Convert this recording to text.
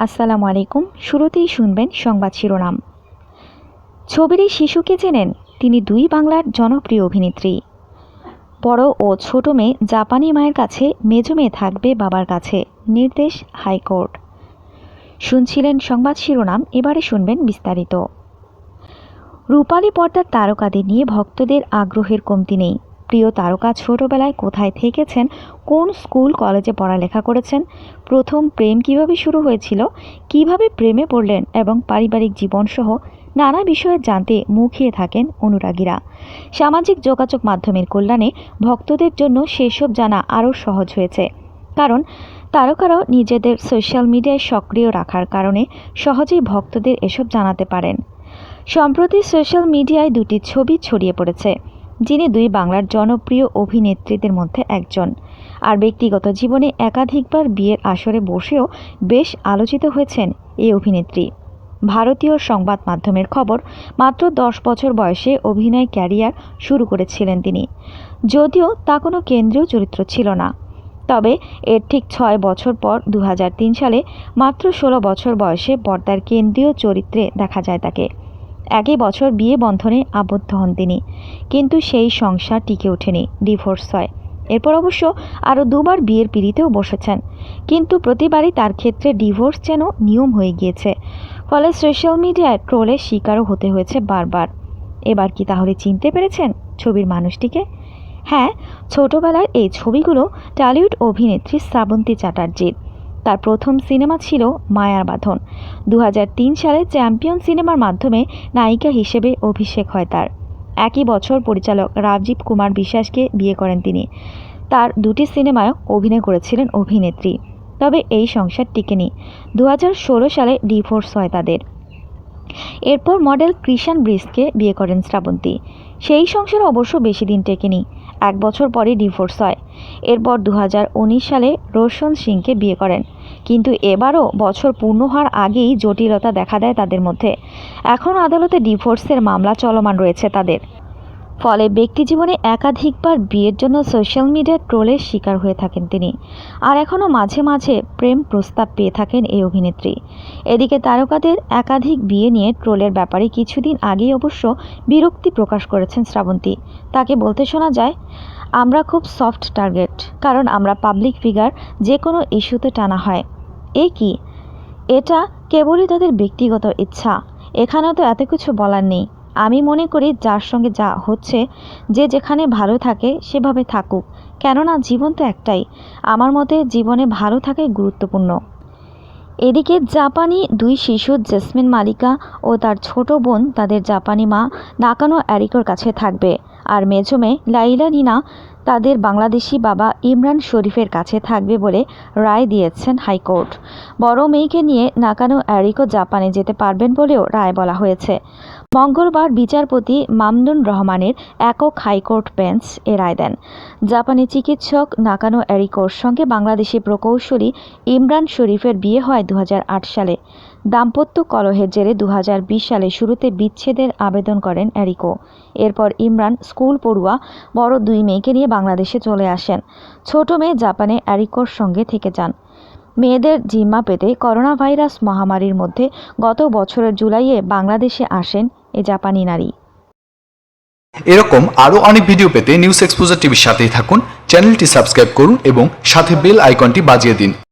আসসালামু আলাইকুম। শুরুতেই শুনবেন সংবাদ শিরোনাম। ছবির এই শিশুকে চেনেন তিনি দুই বাংলার জনপ্রিয় অভিনেত্রী। বড় ও ছোট মেয়ে জাপানি মায়ের কাছে মেজো মেয়ে থাকবে বাবার কাছে, নির্দেশ হাইকোর্ট। শুনছিলেন সংবাদ শিরোনাম, এবারে শুনবেন বিস্তারিত। রূপালী পর্দার তারকাদের নিয়ে ভক্তদের আগ্রহের কমতি নেই। প্রিয় তারকা ছোটবেলায় কোথায় থেকেছেন? কোন স্কুল, কলেজে পড়ালেখা করেছেন? প্রথম প্রেম কীভাবে শুরু হয়েছিল? কীভাবে প্রেমে পড়লেন এবং পারিবারিক জীবনসহ নানা বিষয়ে জানতে মুখিয়ে থাকেন অনুরাগীরা। সামাজিক যোগাযোগ মাধ্যমের কল্যাণে ভক্তদের জন্য সেসব জানা আরও সহজ হয়েছে। কারণ তারকারাও নিজেদের সোশ্যাল মিডিয়ায় সক্রিয় রাখার কারণে সহজেই ভক্তদের এসব জানাতে পারেন। সম্প্রতি সোশ্যাল মিডিয়ায় দুটি ছবি ছড়িয়ে পড়েছে। যিনি দুই বাংলার জনপ্রিয় অভিনেত্রীদের মধ্যে একজন। আর ব্যক্তিগত জীবনে একাধিকবার বিয়ের আসরে বসেও বেশ আলোচিত হয়েছেন এই অভিনেত্রী। ভারতীয় সংবাদ মাধ্যমের খবর, মাত্র দশ বছর বয়সে অভিনয় ক্যারিয়ার শুরু করেছিলেন তিনি। যদিও তা কোনো কেন্দ্রীয় চরিত্র ছিল না। তবে এর ঠিক ছয় বছর পর দু হাজার তিন সালে মাত্র ষোলো বছর বয়সে পর্দার কেন্দ্রীয় চরিত্রে দেখা যায় তাকে। একই বছর বিয়ে বন্ধনে আবদ্ধ হন তিনি। কিন্তু সেই সংসার টিকে ওঠেনি, ডিভোর্স হয়। এরপর অবশ্য আরও দুবার বিয়ের পিড়িতেও বসেছেন। কিন্তু প্রতিবারই তার ক্ষেত্রে ডিভোর্স যেন নিয়ম হয়ে গিয়েছে। ফলে সোশ্যাল মিডিয়ায় ট্রোলের শিকারও হতে হয়েছে বারবার। এবার কি তাহলে চিনতে পেরেছেন ছবির মানুষটিকে? হ্যাঁ ছোটবেলার এই ছবিগুলো টলিউড অভিনেত্রী শ্রাবন্তী চ্যাটার্জির। তার প্রথম সিনেমা ছিল মায়ার বাঁধন। দু হাজার তিন সালে চ্যাম্পিয়ন সিনেমার মাধ্যমে নায়িকা হিসেবে অভিষেক হয় তার। একই বছর পরিচালক রাজীব কুমার বিশ্বাসকে বিয়ে করেন তিনি। তার দুটি সিনেমায় অভিনয় করেছিলেন অভিনেত্রী। তবে এই সংসার টিকেনি। দু হাজার ষোলো সালে ডিভোর্স হয় তাদের। এরপর মডেল কৃষাণ ব্রিসকে বিয়ে করেন শ্রাবন্তী। সেই সংসার অবশ্য বেশি দিন টেকেনি। এক বছর পরে ডিভোর্স হয়। এরপর দু হাজার উনিশ সালে রোশন সিংকে বিয়ে করেন। কিন্তু এবারও বছর পূর্ণ হওয়ার আগেই জটিলতা দেখা দেয় তাদের মধ্যে। এখন আদালতে ডিভোর্সের মামলা চলমান রয়েছে তাদের। ফলে ব্যক্তিজীবনে একাধিকবার বিয়ের জন্য সোশ্যাল মিডিয়ার ট্রোলের শিকার হয়ে থাকেন তিনি। আর এখনও মাঝে মাঝে প্রেম প্রস্তাব পেয়ে থাকেন এই অভিনেত্রী। এদিকে তারকাদের একাধিক বিয়ে নিয়ে ট্রোলের ব্যাপারে কিছুদিন আগেই অবশ্য বিরক্তি প্রকাশ করেছেন শ্রাবন্তী। তাকে বলতে শোনা যায়, আমরা খুব সফট টার্গেট, কারণ আমরা পাবলিক ফিগার যে কোনো ইস্যুতে টানা হয়। এ কি? এটা কেবলই তাদের ব্যক্তিগত ইচ্ছা। এখানে তো এত কিছু বলার নেই। আমি মনে করি যার সঙ্গে যা হচ্ছে, যে যেখানে ভালো থাকে সেভাবে থাকুক। কেননা জীবন তো একটাই। আমার মতে জীবনে ভালো থাকাই গুরুত্বপূর্ণ। এদিকে জাপানি দুই শিশু জেসমিন মালিকা ও তার ছোট বোন, তাদের জাপানি মা নাকানো অ্যারিকোর কাছে থাকবে। আর মেজো মেয়ে লাইলা নিনা, তাদের বাংলাদেশি বাবা ইমরান শরীফের কাছে থাকবে বলে রায় দিয়েছেন হাইকোর্ট। বড় মেয়েকে নিয়ে নাকানো অ্যারিকো জাপানে যেতে পারবেন বলেও রায় বলা হয়েছে। মঙ্গলবার বিচারপতি মামনুন রহমানের একক হাইকোর্ট বেঞ্চ এ রায় দেন। জাপানি চিকিৎসক নাকানো অ্যারিকোর সঙ্গে বাংলাদেশি প্রকৌশলী ইমরান শরীফের বিয়ে হয় দু হাজার আট সালে। দাম্পত্য কলহের জেরে দু হাজার বিশ সালে শুরুতে বিচ্ছেদের আবেদন করেন অ্যারিকো এরপর ইমরান স্কুল পড়ুয়া, বড় দুই মেয়েকে নিয়ে বাংলাদেশে চলে আসেন। ছোট মেয়ে জাপানে অ্যারিকোর সঙ্গে থেকে যান। মেয়েদের জিম্মা পেতে করোনা ভাইরাস মহামারীর মধ্যে গত বছরের জুলাইয়ে বাংলাদেশে আসেন এ জাপানি নারী। এরকম আরও অনেক ভিডিও পেতে নিউজ এক্সপোজার টিভির সাথেই থাকুন, চ্যানেলটি সাবস্ক্রাইব করুন এবং সাথে বেল আইকনটি বাজিয়ে দিন।